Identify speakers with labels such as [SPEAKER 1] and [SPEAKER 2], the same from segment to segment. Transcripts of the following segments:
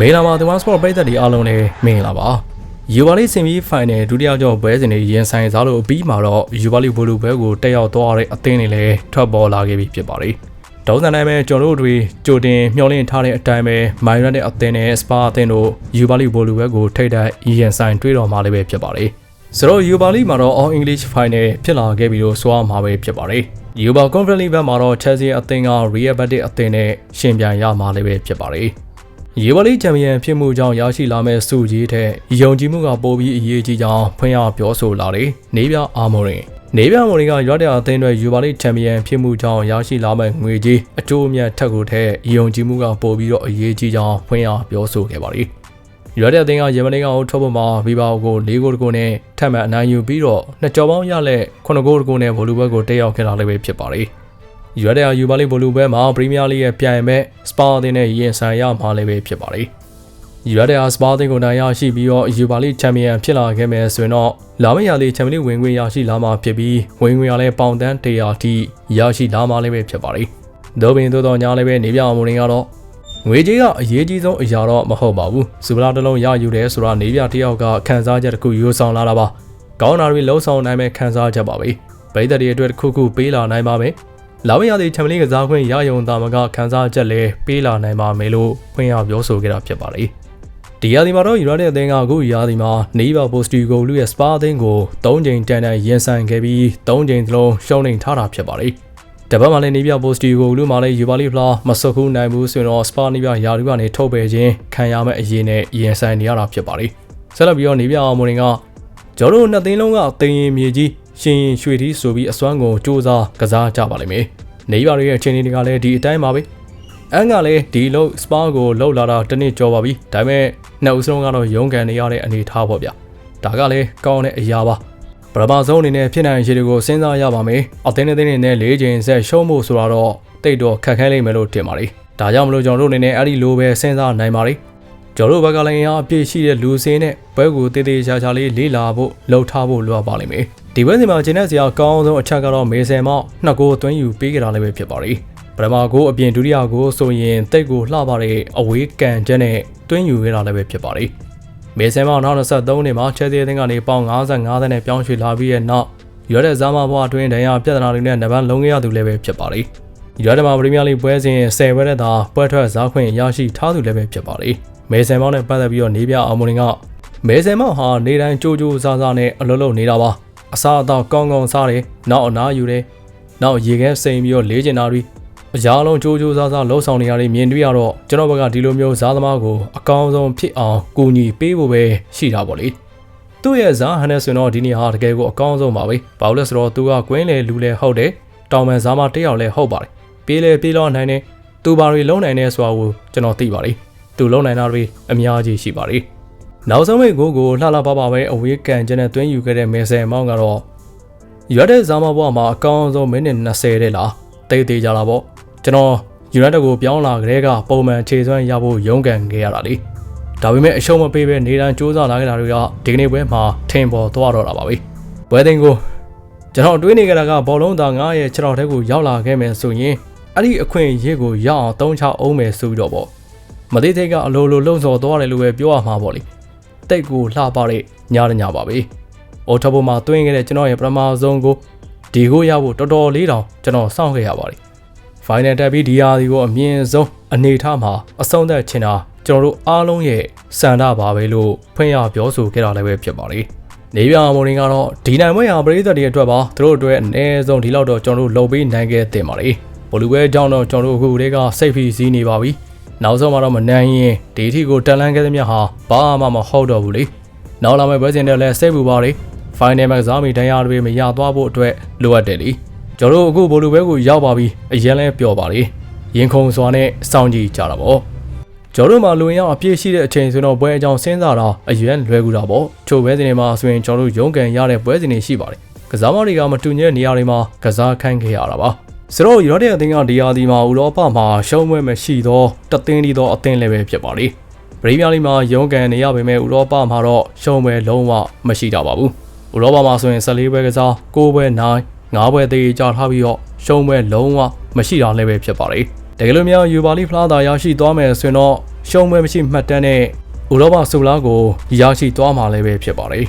[SPEAKER 1] မေလာမှာဒီမတ်စပေါ့ပရိသတ်တွေအားလုံးလည်းမင်္ဂလာပါယူပါလီစင်မီဖိုင်နယ်ဒုတိယကြောဘွဲစဉ်တွေရင်ဆိုင်စားလို့အပြီးမှာတော့ယူပါလီဘိုလူဘဲကိုတက်ရောက်သွားတဲ့အသင်းတွေလည်းထွက်ပေါ်လာခဲ့ပြီဖြစ်ပါတယ်ဒေါင်းဆန်တိုင်းပဲကျွန်တော်တို့တွေကြိုတင်မျှော်လင့်ထားတဲ့အတိုင်းပဲမိုင်ရတဲ့အသင်းနဲ့စပါအသင်းတို့ယူပါလီဘိုလူဘဲကိုထိတ်တိုက်ရင်ဆိုင်တွေ့တော်မှာလည်းပဲဖြစ်ပါတယ်ဆိုတော့ယူပါလီမှာတော့ All English Final ဖြစ်လာခဲ့ပြီးတော့ဆိုရမှာပဲဖြစ်ပါတယ်ယူပါ Conference League ဘက်မှာတော့ Chelsea အသင်းက Real Madrid အသင်းနဲ့ရှင်ပြိုင်ရမှာလည်းပဲဖြစ်ပါတယ် ရေဝလီချန်ပီယံဖြစ်မှုကြောင့်ရရှိလာမဲ့စုကြီးတဲ့ယုံကြည်မှုကပိုပြီးအရေးကြီးကြောင်းဖွင့်ရပြောဆိုလာတယ်။နေပြအာမော်ရင်နေပြမော်ရင်ကရွတ်တဲ့အသင်းတွေယူပါလီချန်ပီယံဖြစ်မှုကြောင့်ရရှိလာမဲ့ငွေကြီးအကျိုးအမြတ်ထက်ကိုထက်ယုံကြည်မှုကပိုပြီးတော့အရေးကြီးကြောင်းဖွင့်ရပြောဆိုခဲ့ပါတယ်။ရွတ်တဲ့အသင်းကယေမနီကောင်ထုတ်ဖို့မှာဗီဘာကို၄ဂိုးတကူနဲ့ထပ်မံအနိုင်ယူပြီးတော့နှစ်ကြော်ပေါင်းရလက်9ဂိုးတကူနဲ့ဗိုလ်လူဘက်ကိုတက်ရောက်ခဲ့တာလည်းပဲဖြစ်ပါတယ်။ ရွက်တဲ့ယူပါလိဘိုလူဘဲမှာပရီးမီးယားလိရဲ့ပြိုင်မဲ့စပါအသင်းနဲ့ရင်ဆိုင်ရမှာလည်းပဲဖြစ်ပါတယ်။ရွက်တဲ့စပါအသင်းကိုနိုင်ရရှိပြီးတော့ယူပါလိချန်ပီယံဖြစ်လာခဲ့မယ်ဆိုရင်တော့လာမယ့်ရာသီချန်ပီယံဝင်ခွင့်ရရှိလာမှာဖြစ်ပြီးဝင်ခွင့်ရလဲပေါင်တန်း100ထိရရှိလာမှာလည်းပဲဖြစ်ပါတယ်။ဒိုဘင်သို့တော်ညာလည်းပဲနေပြအောင်မင်းကတော့ငွေကြီးကအရေးကြီးဆုံးအရာတော့မဟုတ်ပါဘူး။စူပလာတစ်လုံးရယူတယ်ဆိုတာနေပြတယောက်ကခန်းစားချက်တစ်ခုယူဆောင်လာတာပါ။ကောင်းတာတွေလုံးဆောင်နိုင်မဲ့ခန်းစားချက်ပါပဲ။ဗိဒ္ဓတွေအတွက်တစ်ခုခုပေးလာနိုင်ပါမယ်။ လာမရသည့်ချန်ပီယံကစားခွင့်ရယုံတာမကခန်းစားချက်လဲပေးလာနိုင်ပါမယ်လို့ဖွင့်ရပြောဆိုခဲ့တာဖြစ်ပါတယ်။ဒီရာသီမှာတော့ယူနိုက်တက်အသင်းကအခုရာသီမှာနေပါပိုစတီဂိုလူရဲ့စပါအသင်းကို၃ချိန်တန်တန်ရင်ဆိုင်ခဲ့ပြီး၃ချိန်သလုံးရှုံးနေထားတာဖြစ်ပါတယ်။တပတ်မှလည်းနေပြပိုစတီဂိုလူမှလည်းယူပါလီဖလာမဆုတ်ခုနိုင်ဘူးဆိုရင်တော့စပါနေပြယာလူကနေထုတ်ပယ်ခြင်းခံရမယ့်အရေးနဲ့ရင်ဆိုင်နေရတာဖြစ်ပါတယ်။ဆက်လက်ပြီးတော့နေပြအောင်မရင်ကကျွန်တော်တို့နှစ်သိန်းလုံးကတင်ရင်မြေကြီး ရှင်ရင်ရွှေတီဆိုပြီးအစွမ်းကုန်စူးစမ်းကစားကြပါလိမ့်မယ်။နေပါရဲ့အခြေအနေတွေကလည်းဒီအတိုင်းပါပဲ။အန်ကလည်းဒီလို့စပါကိုလှုပ်လာတာတစ်နှစ်ကျော်ပါပြီ။ဒါပေမဲ့နှစ်ဦးစလုံးကတော့ရုန်းကန်နေရတဲ့အနေအထားပေါ့ဗျ။ဒါကလည်းကောင်းတဲ့အရာပါ။ပရမဆုံးအနေနဲ့ဖြစ်နိုင်ခြေတွေကိုစဉ်းစားရပါမယ်။အသင်းအသင်းတွေနဲ့၄ချိန်ဆက်ရှုံးဖို့ဆိုတော့တိတ်တော့ခက်ခဲလိမ့်မယ်လို့ထင်ပါတယ်။ဒါကြောင့်မလို့ကျွန်တော်တို့အနေနဲ့အဲ့ဒီလိုပဲစဉ်းစားနိုင်ပါတယ်။ကျွန်တော်တို့ဘက်ကလည်းအပြည့်ရှိတဲ့လူစင်းနဲ့ဘွဲကိုတေးသေးချာချာလေးလေးလာဖို့လှုပ်ထားဖို့လိုအပ်ပါလိမ့်မယ် ဒီဘက်စီမှာဂျင်းနဲ့စရာအကောင်းဆုံးအချက်ကတော့မေဆယ်မောက်နှစ်ကိုသွင်းယူပေးကြတာလည်းပဲဖြစ်ပါလိမ့်ပထမကိုအပြင်ဒုတိယကိုဆိုရင်တိတ်ကိုလှပတဲ့အဝေးကန်ချက်နဲ့သွင်းယူခဲ့တာလည်းပဲဖြစ်ပါလိမ့်မေဆယ်မောက်နောက်23နှစ်မှာချဲစီအသင်းကနေပေါင်55သန်းနဲ့ပြောင်းရွှေ့လာပြီးတဲ့နောက်ရွက်တဲ့ဇာမဘွားအတွင်းဒဏ်ရာပြဿနာတွေနဲ့နဗန်းလုံးခဲ့ရသူလည်းပဲဖြစ်ပါလိမ့်ရွက်တဲ့မှာပရီးမီးယားလိပွဲစဉ်10ပွဲတဲ့သာပွဲထွက်ဇာခွင့်ရရှိထားသူလည်းပဲဖြစ်ပါလိမ့်မဲဆန်မောင်းနဲ့ပတ်သက်ပြီးတော့နေပြအောင်မင်းကမဲဆန်မောင်းဟာနေတိုင်းကြိုးကြိုးစားစားနဲ့အလုပ်လုပ်နေတာပါ အစားအသောက်ကောင်းကောင်းစားတယ်နောက်အနားယူတယ်နောက်ရေခဲစိမ်ပြီးတော့လေးကျင်တာတွေအရာလုံးကြိုးကြိုးစားစားလှုပ်ဆောင်နေရတဲ့မြင်တွေ့ရတော့ကျွန်တော်ဘက်ကဒီလိုမျိုးဇာသမားကိုအကောင်းဆုံးဖြစ်အောင်ကူညီပေးဖို့ပဲရှိတာပေါ့လေသူ့ရဲ့ဇာဟန်နဲ့ဆိုတော့ဒီနေ့ဟာတကယ်ကိုအကောင်းဆုံးပါပဲဘာလို့လဲဆိုတော့သူကကွင်းလေလူလေဟုတ်တယ်တောင်ပန်ဇာမတစ်ယောက်လည်းဟုတ်ပါတယ်ပြေးလေပြေးလို့နိုင်တယ်သူဘာတွေလုံးနိုင်တယ်ဆိုတာကိုကျွန်တော်သိပါတယ်သူလုံနိုင်တာတွေအများကြီးရှိပါတယ်။ နောက်ဆုံးမိတ်ကိုကိုလှလှပပပဲအဝေးကန်ကျင်းနဲ့တွင်းယူခဲ့တဲ့မေဆယ်မောင်းကတော့ရွက်တဲ့ဇာမဘွားမှာအကောင်းဆုံးမိနစ်20တဲ့လားတိတ်သေးကြတာပေါ့ကျွန်တော်ယူနိုက်တက်ကိုပြောင်းလာကြတဲ့ကပုံမှန်ခြေစွမ်းရဖို့ရုန်းကန်ခဲ့ရတာလေဒါပေမဲ့အရှုံးမပေးပဲနေတန်းစူးစမ်းလာခဲ့တာတွေကဒီကနေ့ပွဲမှာထင်ပေါ်သွားတော့တာပါပဲပွဲသိန်းကိုကျွန်တော်တွေးနေကြတာကဘောလုံးသား9ရဲ့6ထောက်ထဲကိုရောက်လာခဲ့မယ်ဆိုရင်အဲ့ဒီအခွင့်အရေးကိုရအောင်3ချအောင်မယ်ဆိုပြီးတော့ပေါ့မသေးသေးကအလိုလိုလှုံ့ဆော်သွားတယ်လို့ပဲပြောရမှာပေါ့လေ တိတ်ကိုလှပတဲ့ညားညပါပဲအိုထဘိုမှာတွင်းခဲ့တဲ့ကျွန်တော်ရဲ့ပထမဆုံးကိုဒီကိုရဖို့တော်တော်လေးတောင်ကျွန်တော်စောင့်ခဲ့ရပါတယ်ဖိုင်နယ်တက်ပြီးဒီယာဒီကိုအမြင့်ဆုံးအနေထားမှာအဆုံးသက်ချင်တာကျွန်တော်တို့အားလုံးရဲ့စံတာပါပဲလို့ဖွင့်ရပြောဆိုခဲ့တာလည်းပဲဖြစ်ပါတယ်နေပြမော်ရင်ကတော့ဒီနိုင်မွေးဟာပရိသတ်တွေအတွက်ပါသူတို့အတွက်အနည်းဆုံးဒီလောက်တော့ကျွန်တော်တို့လုပ်ပေးနိုင်ခဲ့တင်ပါလေဘလူပဲအကြောင်းတော့ကျွန်တော်တို့အခုတည်းကစိတ်ဖိစီးနေပါပြီ နောက်ဆုံးမှာတော့မနိုင်ရင်ဒီအထိကိုတက်လန်းခဲ့သမျှဟာဘာမှမဟုတ်တော့ဘူးလေနောက်လာမယ့်ပွဲစဉ်တွေလည်းစိတ်ပူပါလေဖိုင်နယ်မှာကစားမိဒဏ်ရာတွေမရသွားဖို့အတွက်လိုအပ်တယ်လေကျွန်တော်တို့အခုဘလူပဲကိုရောက်ပါပြီအရင်လဲပျော်ပါလေရင်ခုန်စွာနဲ့စောင့်ကြည့်ကြတာပေါ့ကျွန်တော်တို့မှာလူရင်အောင်အပြည့်ရှိတဲ့အချိန်ဆိုတော့ပွဲအကြောင်းစဉ်းစားတာအရင်လွယ်ကူတာပေါ့ချို့ပွဲစဉ်တွေမှာဆိုရင်ကျွန်တော်တို့ရုန်းကန်ရတဲ့ပွဲစဉ်တွေရှိပါတယ်ကစားမတွေကမတူညီတဲ့နေရာတွေမှာကစားခိုင်းခဲ့ရတာပါ ဆိုတော့ရောတဲ့အသင်းကဒီယာဒီမှာဥရောပမှာရှုံးပွဲမရှိသောတသင်းဒီသောအသင်းလည်းပဲဖြစ်ပါလေပရီးမီးယားလိမှာရုန်းကန်နေရပေမဲ့ဥရောပမှာတော့ရှုံးပွဲလုံးဝမရှိတာပါဘူးဥရောပမှာဆိုရင်14ပွဲကစား9ပွဲ9 9ပွဲသေးကြထားပြီးတော့ရှုံးပွဲလုံးဝမရှိတာလည်းပဲဖြစ်ပါလေတကယ်လို့များယူပါလီဖလားသာရရှိသွားမယ်ဆိုရင်တော့ရှုံးပွဲမရှိမှတ်တမ်းနဲ့ဥရောပဆူလာကိုရရှိသွားမှာလည်းပဲဖြစ်ပါတယ်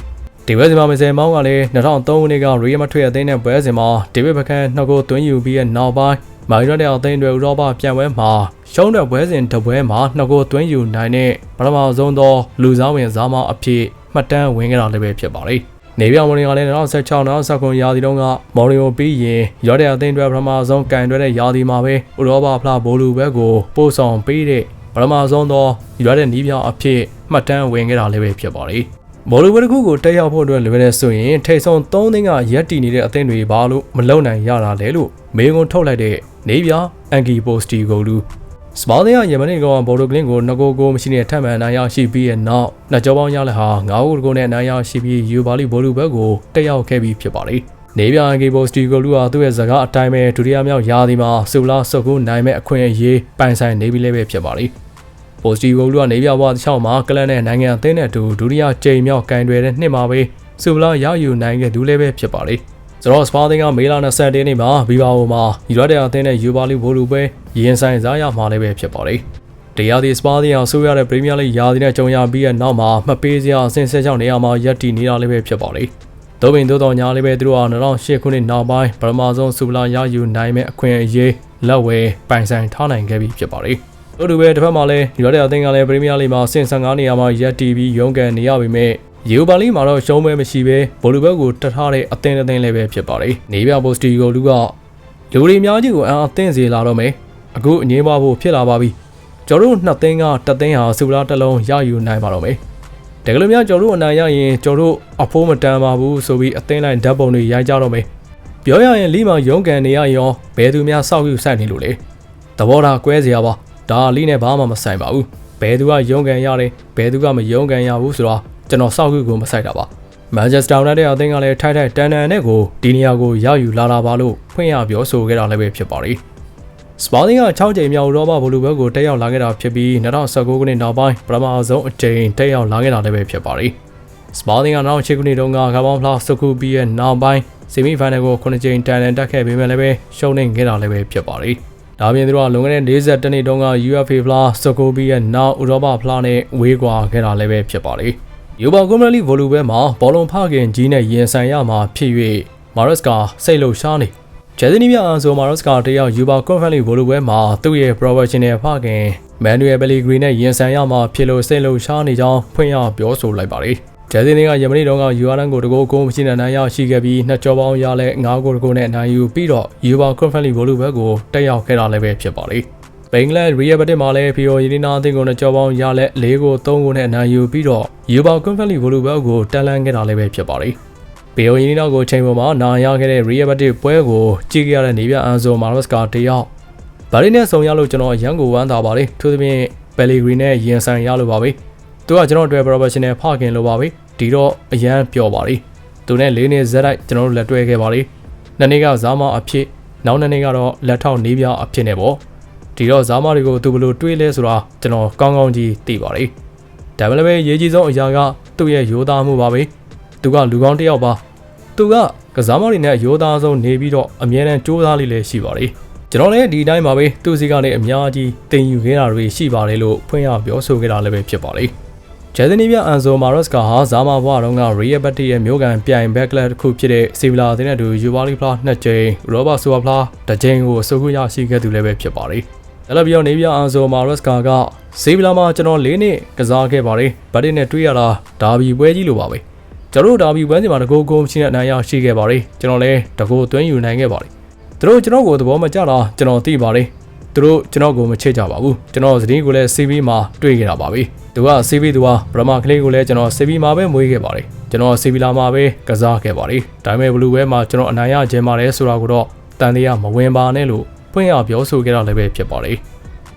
[SPEAKER 1] ဒီဘက်စီမှာမစဲမောင်းကလည်း2003ခုနှစ်ကရီယယ်မထရီအသင်းနဲ့ပွဲစဉ်မှာဒေးဗစ်ဘကန်နှစ်ကိုသွင်းယူပြီးတဲ့နောက်ပိုင်းမာရီနိုတဲ့အသင်းတွေဥရောပပြန်ပွဲမှာရှုံးတဲ့ပွဲစဉ်တစ်ပွဲမှာနှစ်ကိုသွင်းယူနိုင်တဲ့ပထမဆုံးသောလူစားဝင်စားမအဖြစ်မှတ်တမ်းဝင်ခဲ့တာလည်းပဲဖြစ်ပါတယ်နေပြောင်မွန်ကလည်း2016 2019ရာသီတုန်းကမော်ရီယိုပြီးရင်ရော့တဲ့အသင်းတွေပထမဆုံးကန်တွဲတဲ့ရာသီမှာပဲဥရောပဖလားဘိုလူဘက်ကိုပို့ဆောင်ပေးတဲ့ပထမဆုံးသောရွာတဲ့နီးပြောင်အဖြစ်မှတ်တမ်းဝင်ခဲ့တာလည်းပဲဖြစ်ပါတယ်။ ဘော်လူဘက်တစ်ခုကိုတက်ရောက်ဖို့အတွက်လွယ်တဲ့ဆိုရင်ထိတ်ဆုံး3သိန်းကရက်တီနေတဲ့အသင်းတွေဘာလို့မလုံနိုင်ရတာလဲလို့မေးခွန်းထုတ်လိုက်တဲ့နေပြအန်ကီပိုစတီကိုလူစပါးတဲ့ယမန်နီကောင်ဘော်လိုကလင်းကိုငကိုကိုမရှိတဲ့ထပ်မံအနိုင်ရရှိပြီးရဲ့နောက်နှစ်ကြောပေါင်းရလက်ဟာငါးဦးကိုနဲ့အနိုင်ရရှိပြီးယူပါလီဘော်လူဘက်ကိုတက်ရောက်ခဲ့ပြီးဖြစ်ပါတယ်။နေပြအန်ကီပိုစတီကိုလူဟာသူ့ရဲ့ဇာတ်အတိုင်းပဲဒုတိယမြောက်ရာသီမှာဆူလာဆုတ်ကူနိုင်မဲ့အခွင့်အရေးပိုင်ဆိုင်နေပြီလည်းပဲဖြစ်ပါတယ်။ ပိုစတီဂိုလူကနေပြဘွားတစ်ချောင်းမှာကလန်နဲ့နိုင်ငံအသင်းနဲ့အတူဒုတိယကြိမ်မြောက်ကင်တွယ်တဲ့နှစ်မှာပဲစူပလာရယူနိုင်ခဲ့သူလည်းပဲဖြစ်ပါလေ။ဆိုတော့စပါသင်းကမေလာ20ရက်နေ့မှာဘီဘာအိုမှာယူရိုတဲ့အသင်းနဲ့ယူပါလီဘိုလူပဲရင်ဆိုင်စားရမှာလည်းပဲဖြစ်ပါလေ။တရားဒီစပါသင်းအောင်ဆိုရတဲ့ပရီးမီးယားလိယာဒီနဲ့ကြုံရပြီးတဲ့နောက်မှာမှတ်ပေးစရာအဆင့်ဆက်ချောင်းနေရာမှာရပ်တည်နေတာလည်းပဲဖြစ်ပါလေ။တိုးပင်တိုးတော်ညာလေးပဲသူတို့ဟာ2008ခုနှစ်နောက်ပိုင်းပထမဆုံးစူပလာရယူနိုင်မဲ့အခွင့်အရေးလက်ဝဲပိုင်ဆိုင်ထားနိုင်ခဲ့ပြီဖြစ်ပါလေ။ တို့တူပဲတစ်ဖက်မှာလည်းယူရိုတဲ့အသင်းကလည်းပရီးမီးယားလိမှာဆင့်15နေရာမှာရက်တီပြီးရုန်းကန်နေရပေမဲ့ယူပါလိမှာတော့ရှုံးမဲမရှိပဲဘိုလူဘက်ကိုတတ်ထားတဲ့အသင်းအသင်းလည်းပဲဖြစ်ပါတယ်။နေပြပိုစတီကိုလူကလူတွေအများကြီးကိုအံအသင်းစီလာတော့မယ်။အခုအငင်းပွားဖို့ဖြစ်လာပါပြီ။ကျွန်တော်တို့နှစ်သင်းကတစ်သင်းဟာစူလာတစ်လုံးရယူနိုင်ပါတော့မယ်။တကယ်လို့များကျွန်တော်တို့အနိုင်ရရင်ကျွန်တော်တို့အဖိုးမတန်ပါဘူးဆိုပြီးအသင်းလိုက်ဓာတ်ပုံတွေရိုက်ကြတော့မယ်။ပြောရရင်လီမှာရုန်းကန်နေရရင်ဘယ်သူများစောက်ယူဆိုင်နေလို့လဲ။သဘောထားကွဲစရာပါ။ ဒါလီနဲ့ဘာမှမဆိုင်ပါဘူးဘယ်သူကရုံးကန်ရတယ်ဘယ်သူကမရုံးကန်ရဘူးဆိုတော့ကျွန်တော်စောက်ခုကိုမဆိုင်တာပါမန်ချက်စတာယူနိုက်တက်အသင်းကလည်းထိုက်ထိုက်တန်တန်နဲ့ကိုဒီနေရာကိုရယူလာတာပါလို့ဖွင့်ရပြောဆိုခဲ့တာလည်းပဲဖြစ်ပါတယ်စပါတင်က6ကြိမ်မြောက်ရောဘဘလူဘက်ကိုတက်ရောက်လာခဲ့တာဖြစ်ပြီး2019ခုနှစ်နောက်ပိုင်းပထမဆုံးအကြိမ်တက်ရောက်လာခဲ့တာလည်းပဲဖြစ်ပါတယ်စပါတင်က2008ခုနှစ်တုန်းကကမ္ဘာဖလားစကူပြီးရဲ့နောက်ပိုင်းဆီမီဖိုင်နယ်ကို9ကြိမ်တန်တန်တက်ခဲ့ပေမဲ့လည်းပဲရှုံးနေခဲ့တာလည်းပဲဖြစ်ပါတယ် ဒါပြင်သူတို့ကလွန်ခဲ့တဲ့40တနှစ်တုန်းက UFA ဖလားစကူပြီးရဲ့နောက်ဥရောပဖလားနဲ့ဝေးကွာခဲ့တာလည်းပဲဖြစ်ပါတယ်ယူဘာကွန်မလီဗိုလူဘဲမှာဘောလုံးဖခင်ကြီးနဲ့ရင်ဆိုင်ရမှာဖြစ်၍မာရက်စ်ကစိတ်လှရှားနေဂျယ်ဇနီးမြအန်ဆိုမာရက်စ်ကတယောက်ယူဘာကွန်ဖလီဗိုလူဘဲမှာသူ့ရဲ့ professional ဖခင်မန်နူရယ်ဘယ်လီဂရီနဲ့ရင်ဆိုင်ရမှာဖြစ်လို့စိတ်လှရှားနေကြောင်းဖွင့်ရပြောဆိုလိုက်ပါတ ယ်ဂျယ်ဇနီးကယမနီတုန်းကယူအာရန်ကိုတကိုးကိုမရှိတဲ့နိုင်ရရှိခဲ့ပြီးနှစ်ကြောပေါင်းရလဲ9ကိုတကိုးနဲ့အနိုင်ယူပြီးတော့ယူဘာကွန်ဖလီဗိုလူဘဲကိုတက်ရောက်ခဲ့တာလည်းပဲဖြစ်ပါတယ်ဘင်္ဂလားရီယယ်ဘတ်မှာလည်းဖီယိုယီနီနာအသင်းကိုနဲ့ကြောပေါင်းရလက်၄ကို၃ကိုနဲ့အနိုင်ယူပြီးတော့ယူဘာကွန်ဖက်လီဘိုလူဘဲကိုတန်လန်းခဲ့တာလည်းပဲဖြစ်ပါတယ်။ဖီယိုယီနီနာကိုချိန်ပေါ်မှာနာရခဲ့တဲ့ရီယယ်ဘတ်ပွဲကိုကြည့်ခဲ့ရတဲ့နေပြအန်ဆိုမာရက်စ်ကတယောက်ဗာလီနဲ့ဆုံရလို့ကျွန်တော်ရန်ကိုဝမ်းသာပါတယ်။ထို့သဖြင့်ဘယ်လီဂရီနဲ့ရင်ဆိုင်ရလို့ပါပဲ။ သူကကျွန်တော်အတွက် professional ဖခင်လို့ပါပဲ။ဒီတော့အရန်ပျော်ပါလေ။သူနဲ့၄နှစ်ဇက်တိုက်ကျွန်တော်တို့လက်တွဲခဲ့ပါလေ။နှစ်နေ့ကဇာမအဖြစ်နောက်နှစ်နေ့ကတော့လက်ထောက်နေပြအဖြစ်နဲ့ပေါ့။ဒီတော့ဇာမတွေကိုသူဘယ်လိုတွေးလဲဆိုတာကျွန်တော်ကောင်းကောင်းကြီးသိပါတယ်။ဒါပေမဲ့လည်းရေးကြီးဆုံးအရာကသူ့ရဲ့ရိုးသားမှုပါပဲ။သူကလူကောင်းတစ်ယောက်ပါ။သူကကစားမတွေနဲ့ရိုးသားဆုံးနေပြီးတော့အမြဲတမ်းကြိုးစားလေးလည်းရှိပါတယ်။ကျွန်တော်လည်းဒီတိုင်းပါပဲသူစီကလည်းအများကြီးတင်ယူခဲ့တာတွေရှိပါတယ်လို့ဖွင့်ရပြောဆိုခဲ့တာလည်းပဲဖြစ်ပါတယ်။ ဂျယ်ဒနီမြအန်ဆိုမာရက်စ်ကဟာဇာမာဘွားတုန်းကရီယယ်ဘတ်တီရဲ့မျိုးကန်ပြိုင်ဘက်ကလပ်တစ်ခုဖြစ်တဲ့စီဗလာတဲ့နဲ့တူယူပါလီဖလားနှစ်ကြိမ်ရောဘာဆိုဖလားတစ်ကြိမ်ကိုအစိုးရရှိခဲ့သူလည်းပဲဖြစ်ပါတယ်။တယ်လဘီယိုနေပြအန်ဆိုမာရက်စ်ကာကစီဗလာမှာကျွန်တော်၄နှစ်ကစားခဲ့ပါတယ်။ဘတ်တီနဲ့တွေ့ရတာဒါဘီပွဲကြီးလိုပါပဲ။ကျွန်တော်တို့ဒါဘီပွဲစီမှာတကိုးကိုမရှိတဲ့အနိုင်ရရှိခဲ့ပါတယ်။ကျွန်တော်လည်းတကိုးသွင်းယူနိုင်ခဲ့ပါတယ်။သူတို့ကျွန်တော်ကိုသဘောမကျတာကျွန်တော်သိပါတယ်။ သူတို့ကျွန်တော်ကိုမချစ်ကြပါဘူးကျွန်တော်သတင်းကိုလည်း CV မှာတွေ့ခဲ့တာပါပဲသူက CV သူကဗရမကလေးကိုလည်းကျွန်တော် CV မှာပဲမွေးခဲ့ပါတယ်ကျွန်တော် CV လာမှာပဲကစားခဲ့ပါတယ်ဒါပေမဲ့ဘလူးဘဲမှာကျွန်တော်အနိုင်ရခြင်းပါတယ်ဆိုတာကိုတော့တန်တရားမဝင်ပါနဲ့လို့ဖွင့်ရပြောဆိုခဲ့တာလည်းပဲဖြစ်ပါတယ်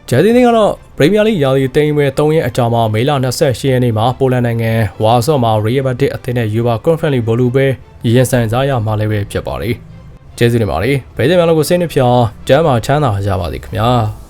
[SPEAKER 1] ဂျယ်ဒီနင်းကတော့ပရီးမီးယားလိရာသီတိမ်ပွဲ3ရက်အကြာမှာမေလ28ရက်နေ့မှာပိုလန်နိုင်ငံဝါဆော့မှာရီယယ်ဘတ်တစ်အသင်းနဲ့ယူဘာကွန်ဖရင့်လီဘလူးဘဲရင်ဆိုင်စားရမှာလည်းပဲဖြစ်ပါတယ် ကျေးဇူးတင်ပါတယ်ဘယ်တဲ့များလို့ကိုစိတ်နှပြကျမ်းမာချမ်းသာကြပါစေခင်ဗျာ